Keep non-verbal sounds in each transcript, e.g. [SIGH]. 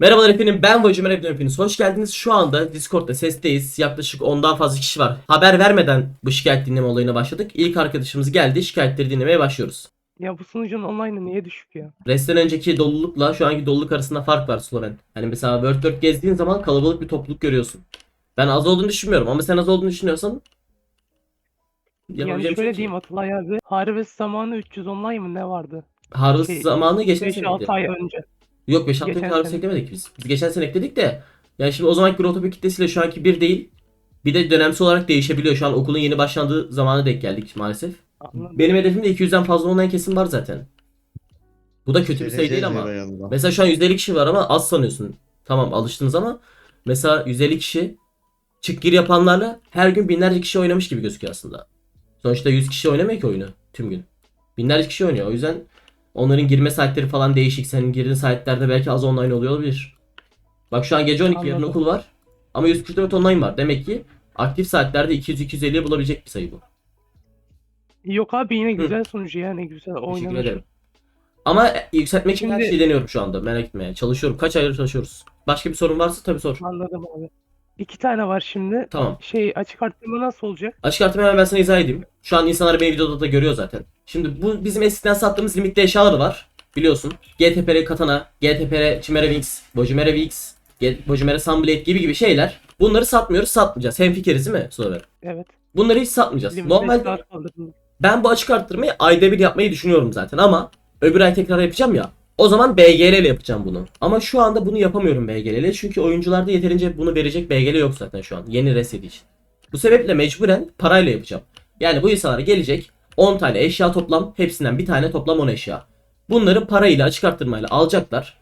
Merhabalar efendim ben Voyager merhaba hepiniz hoş geldiniz. Şu anda Discord'da sesteyiz. Yaklaşık 10'dan fazla kişi var. Haber vermeden bu şikayet dinleme olayına başladık. İlk arkadaşımız geldi. Şikayetleri dinlemeye başlıyoruz. Ya bu sunucunun online'ı niye düşük ya? Restten önceki dolulukla şu anki doluluk arasında fark var Sloven. Hani mesela World World gezdiğin zaman kalabalık bir topluluk görüyorsun. Ben az olduğunu düşünmüyorum ama sen az olduğunu düşünüyorsan Yani yapabileceğim şöyle şey diyeyim Atılay abi. Harvest zamanı 300 online mı ne vardı? Harvest Şey, zamanı geçen seneydi. 5-6 ay önce. Yok 5 6 Geçen sene. eklemedik biz. Biz geçen sene ekledik de. Yani şimdi o zamanki Grotopia kitlesiyle şu anki bir değil. Bir de dönemsel olarak değişebiliyor. Şu an okulun yeni başlandığı zamana denk geldik maalesef. Anladım. Benim hedefimde 200'den fazla online kesim var zaten. Bu da kötü bir sayı değil ama. Mesela şu an 150 kişi var ama az sanıyorsun. Tamam alıştınız ama mesela 150 kişi çık gir yapanlarla her gün binlerce kişi oynamış gibi gözüküyor aslında. Sonuçta 100 kişi oynamıyor ki oyunu tüm gün. Binlerce kişi oynuyor. O yüzden onların girme saatleri falan değişik. Senin girdiğin saatlerde belki az online oluyor olabilir. Bak şu an gece 12 yarın Anladım. okul var. Ama 144 online var. Demek ki aktif saatlerde 200-250'ye bulabilecek bir sayı bu. Yok abi yine güzel sunucu yani güzel Teşekkür oynanır. ederim. Ama yükseltmek için her Şimdi- şeyi deniyorum şu anda. Merak etme. Çalışıyorum. Kaç aydır çalışıyoruz. Başka bir sorun varsa tabii sor. Anladım abi. İki tane var şimdi. Tamam. Şey açık arttırma nasıl olacak? Açık artırma hemen ben sana izah edeyim. Şu an insanlar beni videoda da görüyor zaten. Şimdi bu bizim eskiden sattığımız limitli eşyalar var. Biliyorsun. GTPR Katana, GTPR Chimera Wings, Bojimera Wings, Ge- Bojimera Sunblade gibi gibi şeyler. Bunları satmıyoruz, satmayacağız. Hemfikiriz değil mi Slover? Evet. Bunları hiç satmayacağız. Limit Normalde eşyalar kaldırıldı. ben bu açık arttırmayı ayda bir yapmayı düşünüyorum zaten ama öbür ay tekrar yapacağım ya. O zaman BGL ile yapacağım bunu. Ama şu anda bunu yapamıyorum BGL ile çünkü oyuncularda yeterince bunu verecek BGL yok zaten şu an. Yeni reset için. Bu sebeple mecburen parayla yapacağım. Yani bu insanlar gelecek 10 tane eşya toplam hepsinden bir tane toplam 10 eşya. Bunları parayla açık arttırmayla alacaklar.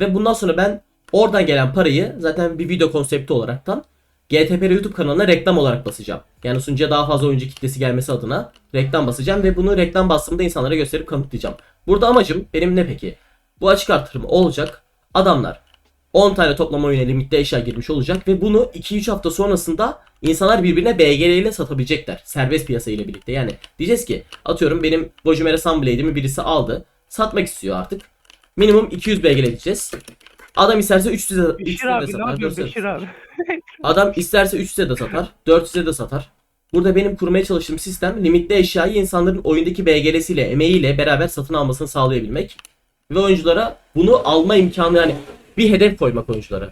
Ve bundan sonra ben oradan gelen parayı zaten bir video konsepti olaraktan GTPR YouTube kanalına reklam olarak basacağım. Yani sunucuya daha fazla oyuncu kitlesi gelmesi adına reklam basacağım ve bunu reklam bastığımda insanlara gösterip kanıtlayacağım. Burada amacım benim ne peki? Bu açık artırım olacak. Adamlar 10 tane toplam oyuna limitli eşya girmiş olacak ve bunu 2-3 hafta sonrasında insanlar birbirine BGL ile satabilecekler. Serbest piyasa ile birlikte. Yani diyeceğiz ki atıyorum benim Bojimera Sunblade'imi birisi aldı. Satmak istiyor artık. Minimum 200 BGL diyeceğiz. Adam isterse 300'e de, Beşir 300'e de abi ne satar. yapıyor 400'e de Beşir abi? Adam isterse 300'e de satar, 400'e de satar. Burada benim kurmaya çalıştığım sistem limitli eşyayı insanların oyundaki BGL'siyle, emeğiyle beraber satın almasını sağlayabilmek. Ve oyunculara bunu alma imkanı yani bir hedef koymak oyunculara.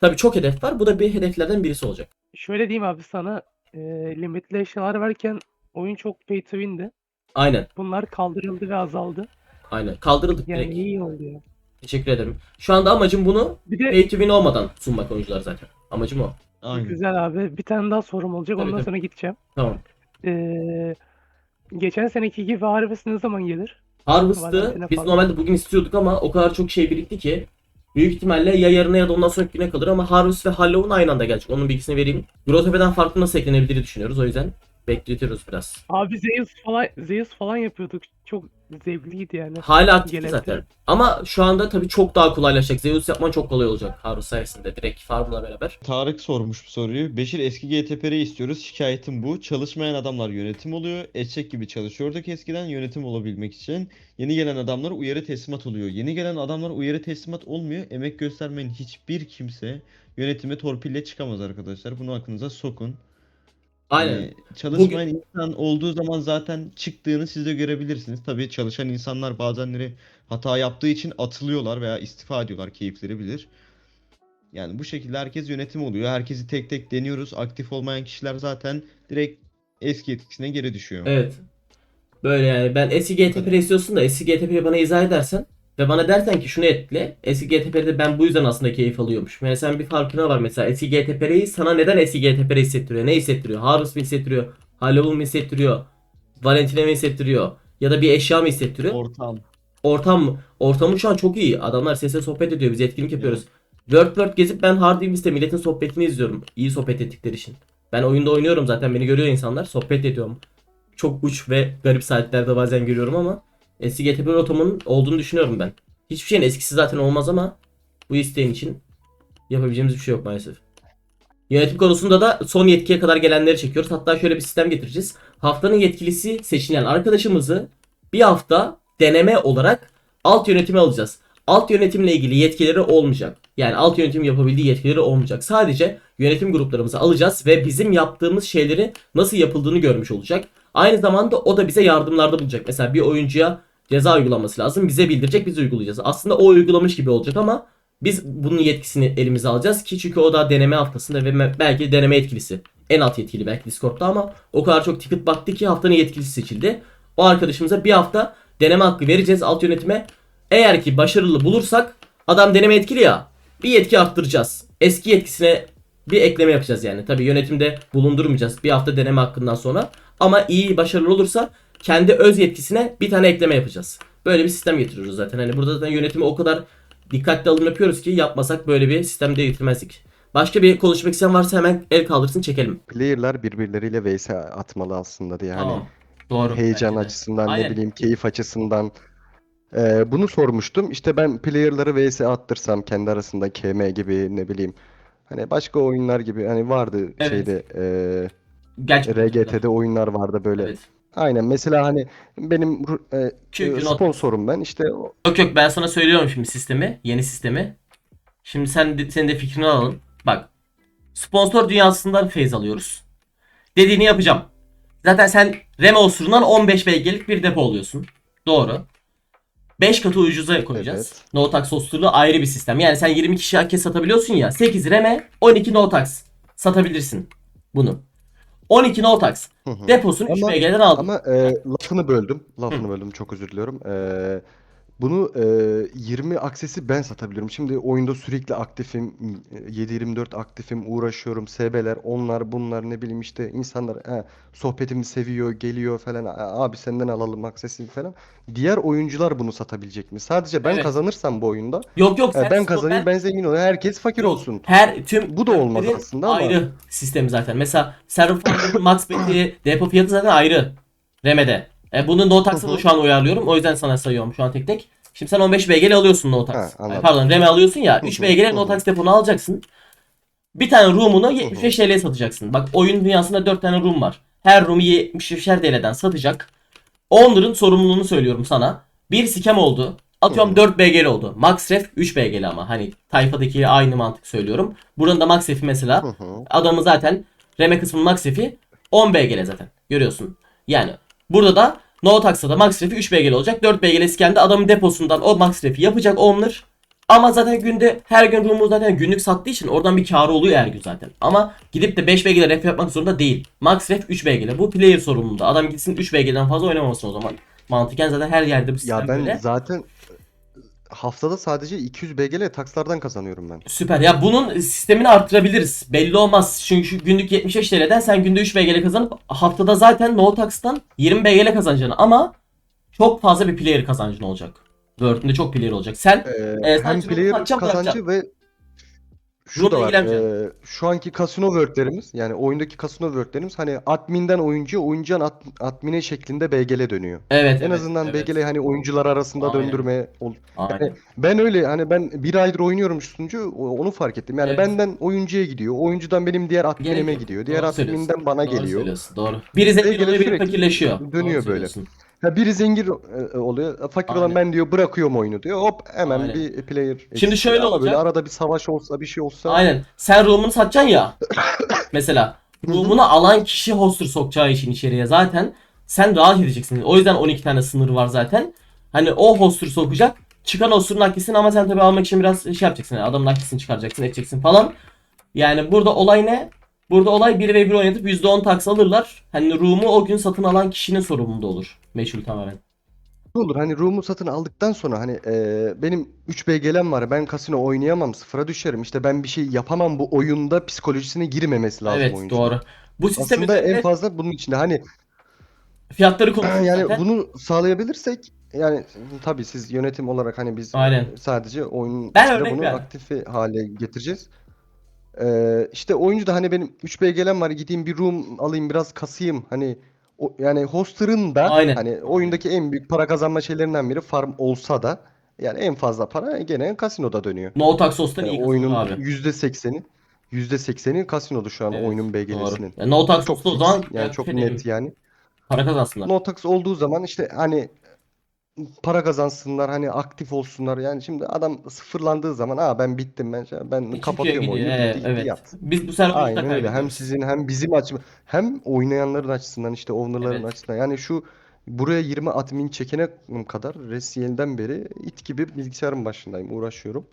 Tabii çok hedef var. Bu da bir hedeflerden birisi olacak. Şöyle diyeyim abi sana. e, limitli eşyalar verken oyun çok pay to win'di. Aynen. Bunlar kaldırıldı ve azaldı. Aynen. Kaldırıldık Yani direkt. iyi oldu ya. Teşekkür ederim. Şu anda amacım bunu Bir de pay to win olmadan sunmak oyuncular zaten. Amacım o. Aynen. güzel abi. Bir tane daha sorum olacak. Tabii, Ondan tabii. sonra gideceğim. Tamam. Ee, geçen seneki gibi Harvest ne zaman gelir? Harvest'ı biz normalde bugün istiyorduk ama o kadar çok şey birikti ki büyük ihtimalle ya yarına ya da ondan sonraki güne kalır ama Harvest ve Halloween aynı anda gelecek. Onun bilgisini vereyim. Grotepe'den farklı nasıl eklenebilir düşünüyoruz o yüzden bekletiyoruz biraz. Abi Zeus falan Zeus falan yapıyorduk. Çok zevkliydi yani. Hala aktif Gelebilir. zaten. Ama şu anda tabii çok daha kolaylaşacak. Zeus yapman çok kolay olacak Harvest sayesinde direkt farmla beraber. Tarık sormuş bu soruyu. Beşir eski GTP'yi istiyoruz. Şikayetim bu. Çalışmayan adamlar yönetim oluyor. Eşek gibi çalışıyorduk eskiden yönetim olabilmek için. Yeni gelen adamlar uyarı teslimat oluyor. Yeni gelen adamlar uyarı teslimat olmuyor. Emek göstermeyen hiçbir kimse yönetime torpille çıkamaz arkadaşlar. Bunu aklınıza sokun. Aynen. Yani çalışmayan insan olduğu zaman zaten çıktığını siz de görebilirsiniz. Tabii çalışan insanlar bazenleri hata yaptığı için atılıyorlar veya istifa ediyorlar keyifleri bilir. Yani bu şekilde herkes yönetim oluyor. Herkesi tek tek deniyoruz. Aktif olmayan kişiler zaten direkt eski etkisine geri düşüyor. Evet. Böyle yani ben eski GTP istiyorsun da eski GTP'yi bana izah edersen ve bana dersen ki şunu etkile. Eski GTP'de ben bu yüzden aslında keyif alıyormuş. Yani sen bir farkına var mesela eski GTP'yi sana neden eski GTP hissettiriyor? Ne hissettiriyor? Harvest mi hissettiriyor? Halloween mi hissettiriyor? Valentine mi hissettiriyor? Ya da bir eşya mı hissettiriyor? Ortam. Ortam mı? Ortamı şu an çok iyi. Adamlar sesle sohbet ediyor. Biz etkinlik yapıyoruz. Word Word gezip ben Hard Wheels'te milletin sohbetini izliyorum. İyi sohbet ettikleri için. Ben oyunda oynuyorum zaten beni görüyor insanlar. Sohbet ediyorum. Çok uç ve garip saatlerde bazen görüyorum ama eski GTP ortamının olduğunu düşünüyorum ben. Hiçbir şeyin eskisi zaten olmaz ama bu isteğin için yapabileceğimiz bir şey yok maalesef. Yönetim konusunda da son yetkiye kadar gelenleri çekiyoruz. Hatta şöyle bir sistem getireceğiz. Haftanın yetkilisi seçilen arkadaşımızı bir hafta deneme olarak alt yönetime alacağız. Alt yönetimle ilgili yetkileri olmayacak. Yani alt yönetim yapabildiği yetkileri olmayacak. Sadece yönetim gruplarımızı alacağız ve bizim yaptığımız şeyleri nasıl yapıldığını görmüş olacak. Aynı zamanda o da bize yardımlarda bulacak. Mesela bir oyuncuya ceza uygulaması lazım. Bize bildirecek biz uygulayacağız. Aslında o uygulamış gibi olacak ama biz bunun yetkisini elimize alacağız ki çünkü o da deneme haftasında ve belki deneme yetkilisi. En alt yetkili belki Discord'da ama o kadar çok ticket baktı ki haftanın yetkilisi seçildi. O arkadaşımıza bir hafta deneme hakkı vereceğiz alt yönetime. Eğer ki başarılı bulursak adam deneme yetkili ya bir yetki arttıracağız. Eski yetkisine bir ekleme yapacağız yani. Tabii yönetimde bulundurmayacağız bir hafta deneme hakkından sonra. Ama iyi başarılı olursa kendi öz yetkisine bir tane ekleme yapacağız. Böyle bir sistem getiriyoruz zaten. Hani burada zaten yönetimi o kadar dikkatli alım yapıyoruz ki yapmasak böyle bir sistemde getirmezdik. Başka bir konuşmak isteyen varsa hemen el kaldırsın çekelim. Player'lar birbirleriyle vs atmalı aslında diye. Hani Tamam. Doğru. heyecan bence de. açısından Aynen. ne bileyim keyif açısından. Ee, bunu sormuştum. İşte ben player'ları vs attırsam kendi arasında KM gibi ne bileyim. Hani başka oyunlar gibi hani vardı Evet. şeyde e. RGT'de oyunlar vardı böyle. Evet. Aynen mesela hani benim e, Çünkü e, sponsorum ben işte Yok yok ben sana söylüyorum şimdi sistemi. Yeni sistemi. Şimdi sen de, senin de fikrini alalım. Bak. Sponsor dünyasından feyz alıyoruz. Dediğini yapacağım. Zaten sen Reme osurundan 15 BG'lik bir depo oluyorsun. Doğru. 5 katı ucuza koyacağız. Evet. No tax osurluğu ayrı bir sistem. Yani sen 20 kişi herkes satabiliyorsun ya. 8 Reme 12 no tax satabilirsin bunu. 12 no tax. Hı hı. Deposunu 3 Ama- BG'den aldın. Ama e, lafını böldüm. Lafını böldüm. Çok özür diliyorum. E, bunu e, 20 aksesi ben satabiliyorum. Şimdi oyunda sürekli aktifim. e, 7-24 aktifim. Uğraşıyorum. SB'ler, onlar, bunlar ne bileyim işte insanlar he, sohbetimi seviyor, geliyor falan. "A- Abi senden alalım aksesi falan. Diğer oyuncular bunu satabilecek mi? Sadece ben Evet. kazanırsam bu oyunda Yok yok e, sen ben kazanayım, ben zengin olayım. Herkes fakir Yok, olsun. Her tüm Bu da olmaz aslında ama. ayrı sistemi zaten. Mesela server max beti, depo fiyatı zaten ayrı. Remede. E, bunun no hı. şu an uyarlıyorum. O yüzden sana sayıyorum şu an tek tek. Şimdi sen 15 BG'li alıyorsun no tax. Ha, Ay, pardon Reme alıyorsun ya. Hı 3 hı, BG'li no tax deponu alacaksın. Bir tane room'unu 75 TL'ye satacaksın. Bak oyun dünyasında 4 tane room var. Her room'u 75'er TL'den satacak. Onların sorumluluğunu söylüyorum sana. Bir scam oldu. Atıyorum Hı hı. 4 BG'li oldu. Max ref 3 BG'li ama. Hani tayfadaki aynı mantık söylüyorum. Buranın da max refi mesela. Adamı zaten reme kısmının max refi 10 BG'le zaten. Görüyorsun. Yani burada da no tax'ta da max refi 3 BG'l olacak. 4 BG'l iskende adamın deposundan o max refi yapacak owner. Ama zaten günde her gün room'u zaten günlük sattığı için oradan bir karı oluyor her gün zaten. Ama gidip de 5 BG'le ref yapmak zorunda değil. Max ref 3 BG'le. Bu player sorumluluğunda. Adam gitsin 3 BG'den fazla oynamasın o zaman. Mantıken zaten her yerde bu sistem Ya ben böyle. zaten haftada sadece 200 BG'le takslardan kazanıyorum ben. Süper. Ya bunun sistemini arttırabiliriz. Belli olmaz. Çünkü günlük 75 TL'den sen günde 3 BG'le kazanıp haftada zaten no tax'tan 20 BG'le kazanacaksın. Ama çok fazla bir player kazancın olacak. Word'ünde çok player olacak. Sen Ee, Ee, hem player kazancı ve şu da var. ee, şu anki kasino wordlerimiz yani oyundaki kasino wordlerimiz hani adminden oyuncuya, oyuncudan ad, admine şeklinde BG'le dönüyor. evet En evet, azından evet. BG'le hani oyuncular arasında Aynen. döndürme ol- Aynen. Ben öyle hani ben bir aydır oynuyorum sunucu o- onu fark ettim. Yani Evet. benden oyuncuya gidiyor. Oyuncudan benim diğer Gerek adminime yok. gidiyor. Diğer Doğru adminden bana Doğru geliyor. Doğru. Biri zengin oluyor, biri fakirleşiyor. Doğru dönüyor böyle. Ha biri zengin e, oluyor. Fakir olan Aynen. ben diyor bırakıyorum oyunu diyor. Hop hemen Aynen. bir player. Şimdi şöyle Ama böyle olacak. arada bir savaş olsa bir şey olsa. Aynen. Sen room'unu satacaksın ya. [LAUGHS] mesela room'unu alan kişi hoster sokacağı için içeriye zaten sen rahat edeceksin. O yüzden 12 tane sınır var zaten. Hani o hoster sokacak. Çıkan hoster'ın hakkısını ama sen tabii almak için biraz şey yapacaksın. Yani adamın hakkısını çıkaracaksın, edeceksin falan. Yani burada olay ne? Burada olay 1 ve 1 oynatıp %10 tax alırlar. Hani room'u o gün satın alan kişinin sorumluluğunda olur. Meçhul tamamen. Ne olur hani room'u satın aldıktan sonra hani e, benim 3 BG'lem var. Ben kasino oynayamam. Sıfıra düşerim. İşte ben bir şey yapamam bu oyunda psikolojisine girmemesi lazım evet oyuncunun. doğru. Bu sistem Aslında en fazla bunun içinde hani fiyatları konuşuyoruz [CLEARS THROAT] yani zaten. bunu sağlayabilirsek yani tabii siz yönetim olarak hani biz Aynen. sadece oyunun Ben içinde bunu verdim. aktif hale getireceğiz. Ee, işte oyuncu da hani benim 3 BG'lem var gideyim bir room alayım biraz kasayım hani yani hoster'ın da Aynen. hani oyundaki en büyük para kazanma şeylerinden biri farm olsa da yani en fazla para gene kasinoda dönüyor. No tax host'tan Yani iyi oyunun abi. %80'i %80'i kasinoda şu an Evet, oyunun. BG'lisinin. Yani no tax Çok host'ta o zaman yani çok şey net yani. para kazansınlar. No tax olduğu zaman işte hani para kazansınlar hani aktif olsunlar. Yani şimdi adam sıfırlandığı zaman aa ben bittim ben ben Çıkıyor kapatıyorum gidiyor. oyunu. Ee, gitti evet. yat. Biz bu sefer Aynen öyle. Hem kaybediyoruz. sizin hem bizim açım hem oynayanların açısından işte owner'ların Evet. açısından. Yani şu buraya 20 admin çekene kadar Resiyel'den beri it gibi bilgisayarın başındayım, uğraşıyorum.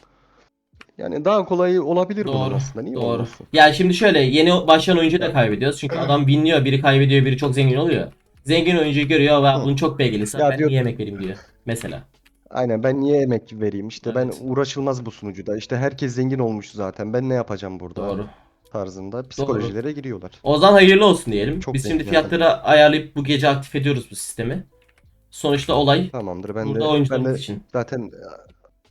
Yani daha kolayı olabilir bunun Doğru. aslında. Niye Doğru. olmasın? Ya şimdi şöyle yeni başlayan oyuncu da kaybediyoruz. Çünkü adam binliyor, biri kaybediyor, biri çok zengin oluyor. Zengin oyuncuyu görüyor ve Hı. bunun çok beygellisi. Ya Ben diyor- niye yemek vereyim diyor. Mesela. Aynen ben niye emek vereyim? İşte ben Evet. uğraşılmaz bu sunucuda. İşte herkes zengin olmuş zaten. Ben ne yapacağım burada? Doğru. Tarzında psikolojilere giriyorlar. O zaman hayırlı olsun diyelim. Çok Biz şimdi zengin fiyatları ayarlayıp bu gece aktif ediyoruz bu sistemi. Sonuçta olay Tamamdır. Ben burada de ben oyuncularımız de için. zaten e,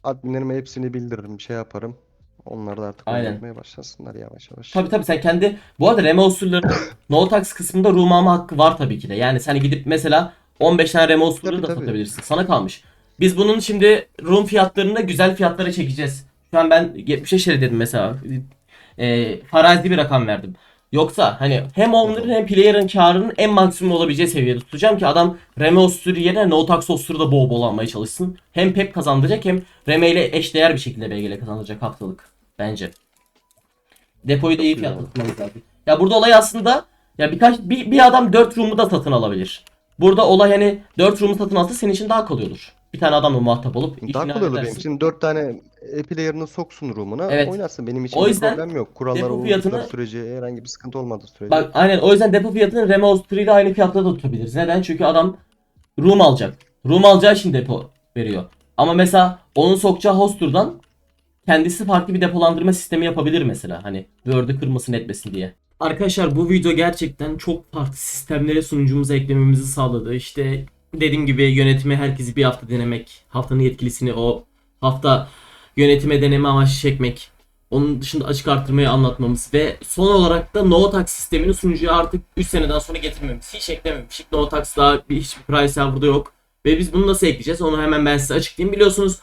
adminlerime hepsini bildiririm, şey yaparım. Onlar da artık Aynen. oynatmaya başlasınlar yavaş yavaş. Tabii tabii sen kendi bu arada reme unsurlarının [LAUGHS] no tax kısmında room alma hakkı var tabii ki de. Yani sen gidip mesela 15 tane reme unsurları Tabii, da tabii. satabilirsin. Sana kalmış. Biz bunun şimdi room fiyatlarını güzel fiyatlara çekeceğiz. Şu an ben 75 lira dedim mesela. E, farazi bir rakam verdim. Yoksa hani hem owner'ın hem player'ın karının en maksimum olabileceği seviyede tutacağım ki adam Reme Ostur'u yerine No Tax Ostur'u da bol bol almaya çalışsın. Hem pep kazandıracak hem Reme ile eşdeğer bir şekilde BGL kazandıracak haftalık. Bence. Depoyu da iyi fiyatla tutmamız lazım. Ya burada olay aslında ya birkaç bir, bir adam 4 room'u da satın alabilir. Burada olay hani 4 room'u satın alsa senin için daha kolay olur. Bir tane adamla muhatap olup Daha işini kolay olur benim halledersin. için. 4 tane e-player'ını soksun room'una Evet. oynasın. Benim için O bir yüzden problem yok. Kurallara depo uydukları fiyatını- sürece herhangi bir sıkıntı olmadığı sürece. Bak aynen o yüzden depo fiyatını Reme Ostur ile aynı fiyatta da tutabiliriz. Neden? Çünkü adam room alacak. Room alacağı için depo veriyor. Ama mesela onun sokacağı hosturdan kendisi farklı bir depolandırma sistemi yapabilir mesela. Hani Word'ü kırmasın etmesin diye. Arkadaşlar bu video gerçekten çok farklı sistemlere sunucumuza eklememizi sağladı. İşte dediğim gibi yönetime herkesi bir hafta denemek, haftanın yetkilisini o hafta yönetime deneme amaçlı çekmek, onun dışında açık artırmayı anlatmamız ve son olarak da no tax sistemini sunucuya artık 3 seneden sonra getirmemiz. Hiç eklememiştik. No tax daha bir hiçbir price server'da yok. Ve biz bunu nasıl ekleyeceğiz? Onu hemen ben size açıklayayım. Biliyorsunuz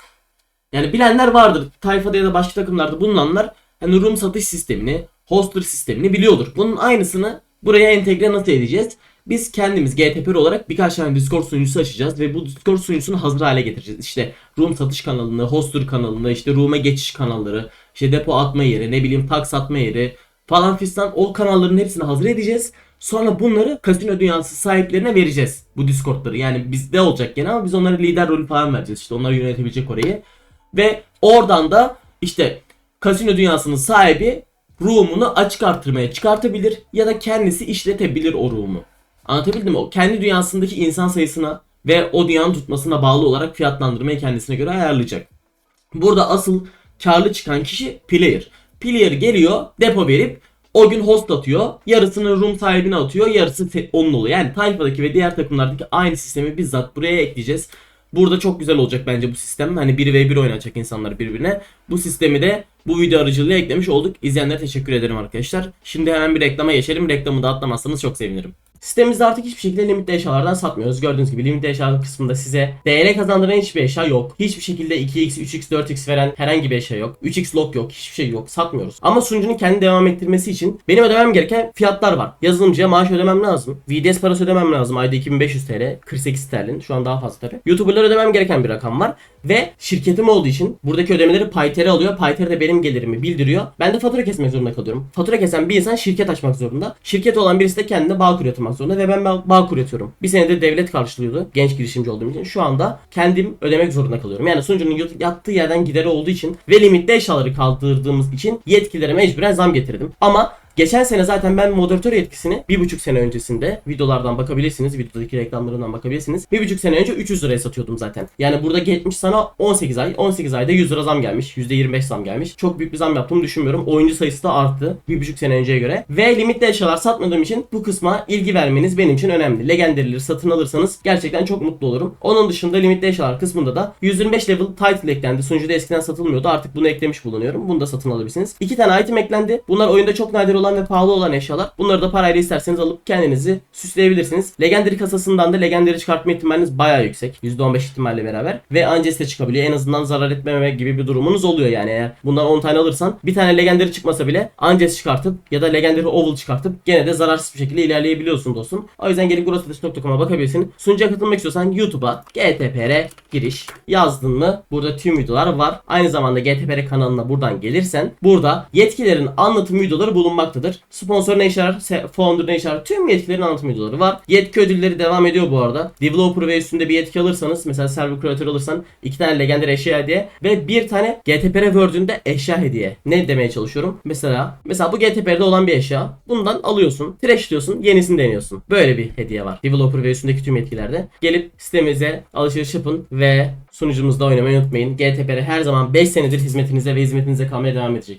yani bilenler vardır. Tayfada ya da başka takımlarda bulunanlar hani room satış sistemini, hoster sistemini biliyordur. Bunun aynısını buraya entegre nasıl edeceğiz? Biz kendimiz GTPR olarak birkaç tane Discord sunucusu açacağız ve bu Discord sunucusunu hazır hale getireceğiz. İşte room satış kanalını, hoster kanalını, işte room'a geçiş kanalları, işte depo atma yeri, ne bileyim tax atma yeri falan fistan o kanalların hepsini hazır edeceğiz. Sonra bunları kasino dünyası sahiplerine vereceğiz. Bu Discord'ları. Yani bizde olacak gene ama biz onlara lider rolü falan vereceğiz. İşte onlar yönetebilecek orayı. Ve oradan da işte kasino dünyasının sahibi room'unu açık artırmaya çıkartabilir ya da kendisi işletebilir o room'u. Anlatabildim mi? O kendi dünyasındaki insan sayısına ve o dünyanın tutmasına bağlı olarak fiyatlandırmayı kendisine göre ayarlayacak. Burada asıl karlı çıkan kişi player. Player geliyor depo verip o gün host atıyor. Yarısını room sahibine atıyor. Yarısı onun oluyor. Yani tayfadaki ve diğer takımlardaki aynı sistemi bizzat buraya ekleyeceğiz. Burada çok güzel olacak bence bu sistem. Hani 1v1 oynayacak insanlar birbirine. Bu sistemi de bu video aracılığıyla eklemiş olduk. İzleyenlere teşekkür ederim arkadaşlar. Şimdi hemen bir reklama geçelim. Reklamı da atlamazsanız çok sevinirim. Sitemizde artık hiçbir şekilde limitli eşyalardan satmıyoruz. Gördüğünüz gibi limitli eşyalar kısmında size değere kazandıran hiçbir eşya yok. Hiçbir şekilde 2x, 3x, 4x veren herhangi bir eşya yok. 3x lock yok. Hiçbir şey yok. Satmıyoruz. Ama sunucunun kendi devam ettirmesi için benim ödemem gereken fiyatlar var. Yazılımcıya maaş ödemem lazım. VDS parası ödemem lazım. Ayda 2500 TL. 48 sterlin. Şu an daha fazla tabii. YouTuber'lara ödemem gereken bir rakam var. Ve şirketim olduğu için buradaki ödemeleri Payter'e alıyor. Payter de benim gelirimi bildiriyor. Ben de fatura kesmek zorunda kalıyorum. Fatura kesen bir insan şirket açmak zorunda. Şirket olan birisi de kendine bağ kur yatırmak zorunda ve ben bağ, bağ kur yatıyorum. Bir senede devlet karşılıyordu. Genç girişimci olduğum için. Şu anda kendim ödemek zorunda kalıyorum. Yani sunucunun yat- yattığı yerden gideri olduğu için ve limitli eşyaları kaldırdığımız için yetkilere mecburen zam getirdim. Ama Geçen sene zaten ben moderatör yetkisini bir buçuk sene öncesinde videolardan bakabilirsiniz. Videodaki reklamlarından bakabilirsiniz. Bir buçuk sene önce 300 liraya satıyordum zaten. Yani burada geçmiş sana 18 ay. 18 ayda 100 lira zam gelmiş. %25 zam gelmiş. Çok büyük bir zam yaptığımı düşünmüyorum. Oyuncu sayısı da arttı. Bir buçuk sene önceye göre. Ve limitli eşyalar satmadığım için bu kısma ilgi vermeniz benim için önemli. Legendary'leri satın alırsanız gerçekten çok mutlu olurum. Onun dışında limitli eşyalar kısmında da 125 level title eklendi. Sunucuda eskiden satılmıyordu. Artık bunu eklemiş bulunuyorum. Bunu da satın alabilirsiniz. İki tane item eklendi. Bunlar oyunda çok nadir olan olan ve pahalı olan eşyalar. Bunları da parayla isterseniz alıp kendinizi süsleyebilirsiniz. Legendary kasasından da Legendary çıkartma ihtimaliniz bayağı yüksek. %15 ihtimalle beraber. Ve Angelus de çıkabiliyor. En azından zarar etmeme gibi bir durumunuz oluyor yani eğer bundan 10 tane alırsan bir tane Legendary çıkmasa bile Angelus çıkartıp ya da Legendary Oval çıkartıp gene de zararsız bir şekilde ilerleyebiliyorsun dostum. O yüzden gelip grossfetish.com'a bakabilirsin. Sunucuya katılmak istiyorsan YouTube'a GTPR giriş yazdın mı burada tüm videolar var. Aynı zamanda GTPR kanalına buradan gelirsen burada yetkilerin anlatım videoları bulunmaktadır. Sponsor ne işe yarar, founder ne işe yarar tüm yetkilerin anlatım videoları var. Yetki ödülleri devam ediyor bu arada. Developer ve üstünde bir yetki alırsanız mesela server creator alırsan iki tane legendary eşya hediye ve bir tane GTPR Word'ünde eşya hediye. Ne demeye çalışıyorum? Mesela mesela bu GTPR'de olan bir eşya. Bundan alıyorsun, trash diyorsun, yenisini deniyorsun. Böyle bir hediye var. Developer ve üstündeki tüm yetkilerde. Gelip sitemize alışveriş yapın ve sunucumuzda oynamayı unutmayın. GTPR her zaman 5 senedir hizmetinizde ve hizmetinize kalmaya devam edecek.